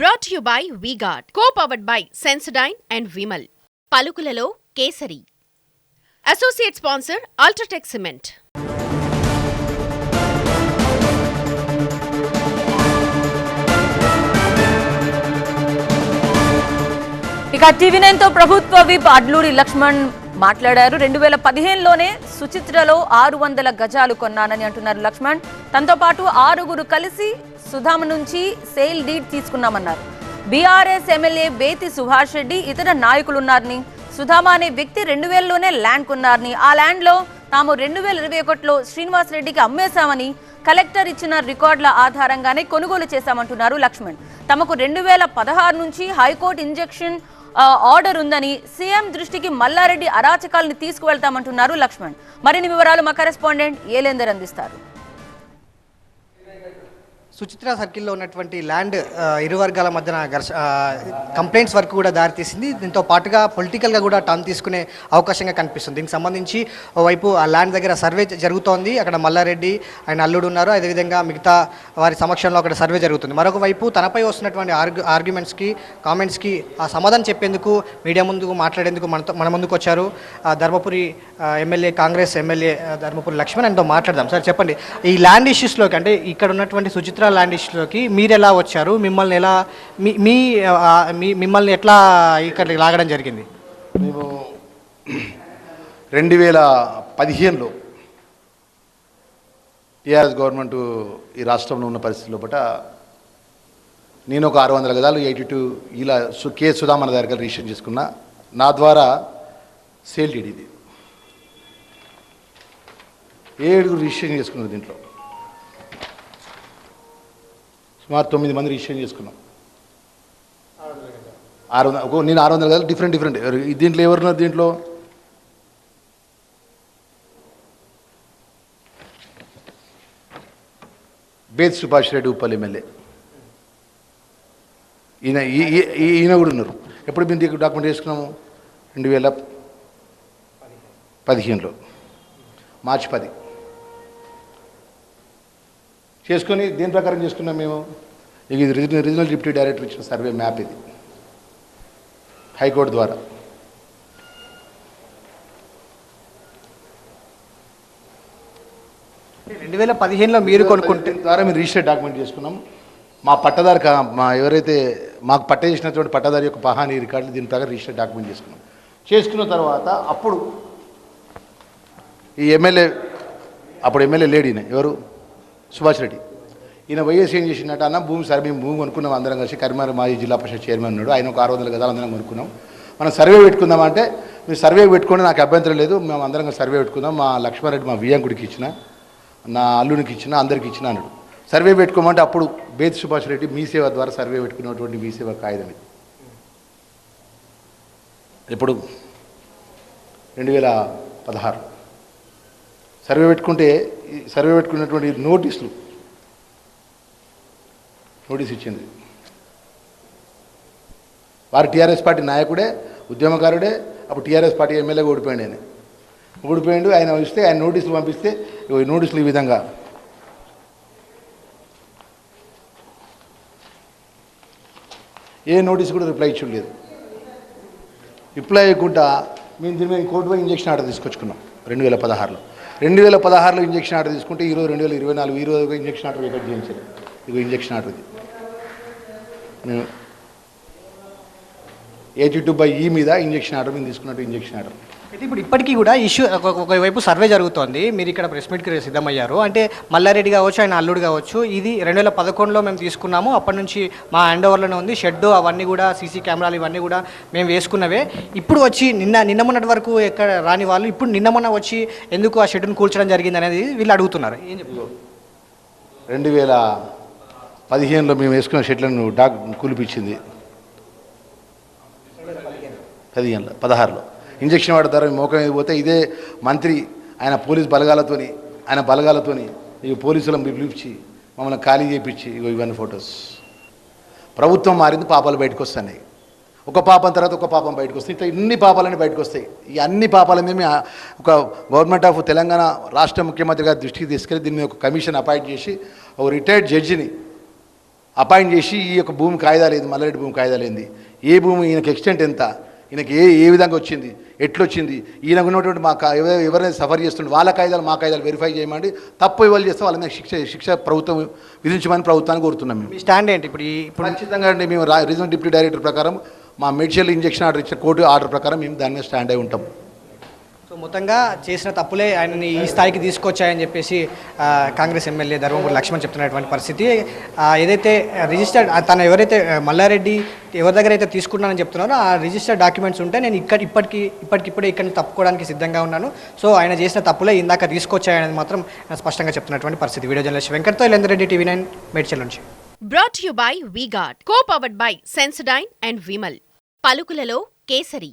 Brought you by Vguard co powered by Sensodyne and Vimal పలుకులలో Kesari. Associate sponsor Ultratech cement ఇక TV నైన్తో ప్రభుత్వ whip Adluri Laxman మాట్లాడారు. రెండు వేల పదిహేనులోనే సుచిత్రలో ఆరు వందల గజాలు కొన్నానని అంటున్నారు లక్ష్మణ్. తనతో పాటు ఆరుగురు కలిసి సుధామ నుంచి సేల్ డీడ్ తీసుకున్నామన్నారు. బీఆర్ఎస్ ఎమ్మెల్యే బేతి సుభాష్ రెడ్డి ఇతర నాయకులున్నారని సుధామ అనే వ్యక్తి రెండు వేలలోనే ల్యాండ్ కొన్నారని ఆ ల్యాండ్లో తాము రెండు వేల ఇరవై ఒకటిలో శ్రీనివాస్ రెడ్డికి అమ్మేశామని కలెక్టర్ ఇచ్చిన రికార్డుల ఆధారంగానే కొనుగోలు చేశామంటున్నారు లక్ష్మణ్. తమకు రెండు వేల పదహారు నుంచి హైకోర్టు ఇంజెక్షన్ ఆర్డర్ ఉందని సీఎం దృష్టికి మల్లారెడ్డి అరాచకాలను తీసుకువెళ్తామంటున్నారు లక్ష్మణ్. మరిన్ని వివరాలు మా కరెస్పాండెంట్ ఏలేందర్ అందిస్తారు. సుచిత్ర సర్కిల్లో ఉన్నటువంటి ల్యాండ్ ఇరు వర్గాల మధ్యన ఘర్ష కంప్లైంట్స్ వరకు కూడా దారితీసింది. దీంతో పాటుగా పొలిటికల్గా కూడా టర్న్ తీసుకునే అవకాశంగా కనిపిస్తుంది. దీనికి సంబంధించి ఓవైపు ఆ ల్యాండ్ దగ్గర సర్వే జరుగుతోంది. అక్కడ మల్లారెడ్డి ఆయన అల్లుడు ఉన్నారు. అదేవిధంగా మిగతా వారి సమక్షంలో అక్కడ సర్వే జరుగుతుంది. మరొక వైపు తనపై వస్తున్నటువంటి ఆర్గ్యు ఆర్గ్యుమెంట్స్కి కామెంట్స్కి ఆ సమాధానం చెప్పేందుకు మీడియా ముందుకు మాట్లాడేందుకు మనతో మన ముందుకు వచ్చారు. ఆ, ధర్మపురి ఎమ్మెల్యే కాంగ్రెస్ ఎమ్మెల్యే ధర్మపురి లక్ష్మణ్ ఆయనతో మాట్లాడదాం. సార్ చెప్పండి. ఈ ల్యాండ్ ఇష్యూస్లోకి అంటే ఇక్కడ ఉన్నటువంటి సుచిత్ర చిత్ర ల్యాండిష్లోకి మీరు ఎలా వచ్చారు? మిమ్మల్ని ఎలా మీ మీ మిమ్మల్ని ఎట్లా ఇక్కడికి లాగడం జరిగింది? మేము రెండు వేల పదిహేనులో టీఆర్ఎస్ గవర్నమెంట్ ఈ రాష్ట్రంలో ఉన్న పరిస్థితుల్లో పట నేను ఒక ఆరు వందల గదాలు ఎయిటీ టూ ఇలా సు కే సుధామన దగ్గర రిజిస్టర్ చేసుకున్నా. నా ద్వారా సేల్ డీడ్ ఇది ఏడుగురు రిజిస్ట్రేషన్ చేసుకున్నారు దీంట్లో. సుమారు తొమ్మిది మంది రిజిస్ట్రేషన్ చేసుకున్నాం. ఆరు వందల నేను ఆరు వందల గదాలు డిఫరెంట్ డిఫరెంట్ దీంట్లో ఎవరున్నారు దీంట్లో? బేత్ సుభాష్ రెడ్డి ఉప్పల్ ఎమ్మెల్యే. ఈయన ఈయన కూడా ఉన్నారు. ఎప్పుడు మేము దీనికి డాక్యుమెంట్ చేసుకున్నాము రెండు వేల పదిహేనులో. మార్చి పది. చేసుకొని దేని ప్రకారం చేసుకున్నాం మేము. ఇక ఇది రీజనల్ రీజనల్ డిప్యూటీ డైరెక్టర్ ఇచ్చిన సర్వే మ్యాప్ ఇది. హైకోర్టు ద్వారా. రెండు వేల పదిహేనులో మీరు కొనుక్కుంటే ద్వారా మేము రిజిస్టర్ డాక్యుమెంట్ చేసుకున్నాం. మా పట్టదారు మా ఎవరైతే మాకు పట్ట చేసినటువంటి పట్టదారి యొక్క పహాని రికార్డులు దీని ప్రకారం రిజిస్టర్ డాక్యుమెంట్ చేసుకున్నాం. చేసుకున్న తర్వాత అప్పుడు ఈ ఎమ్మెల్యే అప్పుడు ఎమ్మెల్యే లేడీ ఈయన ఎవరు? సుభాష్ రెడ్డి. ఈయన వైఎస్ ఏం చేసిందంటే అన్న భూమి సర్వే మేము భూమి కొనుక్కున్నాం అందరం కలిసి కరీంనగర్ మాజీ జిల్లా పరిషత్ చైర్మన్ ఉన్నాడు ఆయన ఒక ఆరు వందల గదాలు అందరం కొనుక్కున్నాం. మనం సర్వే పెట్టుకుందామంటే మీరు సర్వే పెట్టుకోండి నాకు అభ్యంతరం లేదు మేము అందరం సర్వే పెట్టుకుందాం మా లక్ష్మారెడ్డి మా వియ్యంకుడికి ఇచ్చిన నా అల్లునికి ఇచ్చిన అందరికి ఇచ్చిన అన్నాడు. సర్వే పెట్టుకోమంటే అప్పుడు బేతి సుభాష్ రెడ్డి మీ సేవ ద్వారా సర్వే పెట్టుకున్నటువంటి మీ సేవ కాగితం ఇది. ఇప్పుడు రెండు వేల పదహారు సర్వే పెట్టుకుంటే ఈ సర్వే పెట్టుకున్నటువంటి నోటీసులు. నోటీస్ ఇచ్చింది. వారు టీఆర్ఎస్ పార్టీ నాయకుడే ఉద్యమకారుడే అప్పుడు టీఆర్ఎస్ పార్టీ ఎమ్మెల్యేగా ఓడిపోయాడు ఆయన. ఓడిపోయాడు ఆయన ఇస్తే ఆయన నోటీసులు పంపిస్తే నోటీసులు ఈ విధంగా. ఏ నోటీస్ కూడా రిప్లై ఇచ్చలేదు రిప్లై ఇవ్వకుండా మేము దీని మీద కోర్టు పోయి ఇంజక్షన్ ఆర్డర్ తీసుకొచ్చుకున్నాం రెండు వేల పదహారులో. రెండు వేల పదహారులో ఇంజక్షన్ ఆర్డర్ తీసుకుంటే ఈరోజు రెండు వేల ఇరవై నాలుగు ఈరోజు ఇంజక్షన్ ఆర్డర్ రికార్డ్ చేయించారు. ఇగో ఇంజక్షన్ ఆర్డర్ ఇది. మేము ఎయిటీ టూ బై ఈ మీద ఇంజక్షన్ ఆర్డర్ మేము తీసుకున్నట్టు ఇంజక్షన్ ఆర్డర్. అయితే ఇప్పుడు ఇప్పటికీ కూడా ఇష్యూ ఒక- ఒకవైపు సర్వే జరుగుతోంది. మీరు ఇక్కడ ప్రెస్ మీట్కి సిద్ధమయ్యారు. అంటే మల్లారెడ్డి కావచ్చు ఆయన అల్లుడు కావచ్చు ఇది రెండు వేల పదకొండులో మేము తీసుకున్నాము. అప్పటి నుంచి మా హ్యాండ్ ఓవర్లోనే ఉంది. షెడ్ అవన్నీ కూడా సీసీ కెమెరాలు ఇవన్నీ కూడా మేము వేసుకున్నవే. ఇప్పుడు వచ్చి నిన్న నిన్న మొన్నటి వరకు ఎక్కడ రాని వాళ్ళు ఇప్పుడు నిన్న మొన్న వచ్చి ఎందుకు ఆ షెడ్ను కూల్చడం జరిగింది అనేది వీళ్ళు అడుగుతున్నారు. ఏం చెప్తారు రెండు వేల పదిహేనులో మేము వేసుకున్న షెట్లను డాక్ కూలిపించింది పదిహేనులో పదహారులో. ఇంజక్షన్ వాడతారు మోకం మీద పోతే ఇదే మంత్రి ఆయన పోలీస్ బలగాలతోని ఆయన బలగాలతోని ఇక పోలీసులను పిలిపించి మమ్మల్ని ఖాళీ చేయించి ఇగో ఇవన్నీ ఫొటోస్. ప్రభుత్వం మారింది పాపాలు బయటకు వస్తున్నాయి. ఒక పాపం తర్వాత ఒక పాపం బయటకు వస్తాయి. ఇట్లా ఇన్ని పాపాలని బయటకు వస్తాయి. ఈ అన్ని పాపాల మీద ఒక గవర్నమెంట్ ఆఫ్ తెలంగాణ రాష్ట్ర ముఖ్యమంత్రి గారి దృష్టికి తీసుకెళ్ళి దీన్ని ఒక కమిషన్ అపాయింట్ చేసి ఒక రిటైర్డ్ జడ్జిని అపాయింట్ చేసి ఈ యొక్క భూమి కాయిదాలు ఏంది? మల్లారెడ్డి భూమి కాయిదా ఏంది? ఏ భూమి ఈయనకి ఎక్స్టెంట్ ఎంత? ఈయనకి ఏ ఏ విధంగా వచ్చింది? ఎట్లొచ్చింది? ఈయనకు ఉన్నటువంటి మా ఎవరైనా సఫర్ చేస్తుండే? వాళ్ళ కాయిదాలు మా కాయిదాలు వెరిఫై చేయమండి. తప్పు ఇవ్వాలి చేస్తే వాళ్ళ మీద శిక్ష శిక్ష ప్రభుత్వం విధించమని ప్రభుత్వాన్ని కోరుతున్నాం మేము. స్టాండ్ ఏంటి ఇప్పుడు ఇప్పుడు ఖచ్చితంగా అండి మేము రీజనల్ డిప్యూటీ డైరెక్టర్ ప్రకారం మా మెడిషియల్ ఇంజెక్షన్ ఆర్డర్ ఇచ్చిన కోర్టు ఆర్డర్ ప్రకారం మేము దాని మీద స్టాండ్ అయి ఉంటాం. సో మొత్తంగా చేసిన తప్పులే ఆయనని ఈ స్థాయికి తీసుకొచ్చాయని చెప్పేసి కాంగ్రెస్ ఎమ్మెల్యే ధర్మపురి లక్ష్మణ్ చెప్తున్నటువంటి పరిస్థితి. ఏదైతే రిజిస్టర్డ్ తను ఎవరైతే మల్లారెడ్డి ఎవరి దగ్గర అయితే తీసుకున్నానని చెప్తున్నారో ఆ రిజిస్టర్డ్ డాక్యుమెంట్స్ ఉంటే నేను ఇక్కడ ఇప్పటికి ఇప్పటికిప్పుడే ఇక్కడ తప్పుకోవడానికి సిద్ధంగా ఉన్నాను. సో ఆయన చేసిన తప్పులే ఇందాక తీసుకొచ్చాయనేది మాత్రం స్పష్టంగా చెప్తున్నటువంటి పరిస్థితి. వీడియో జర్నలిస్ట్ వెంకట్తో ఇలేందరెడ్డి టీవీ నైన్ మేడ్చల్ నుంచి. Brought you by Vguard co powered by Sensodyne and Vimal పలుకులలో Kesari.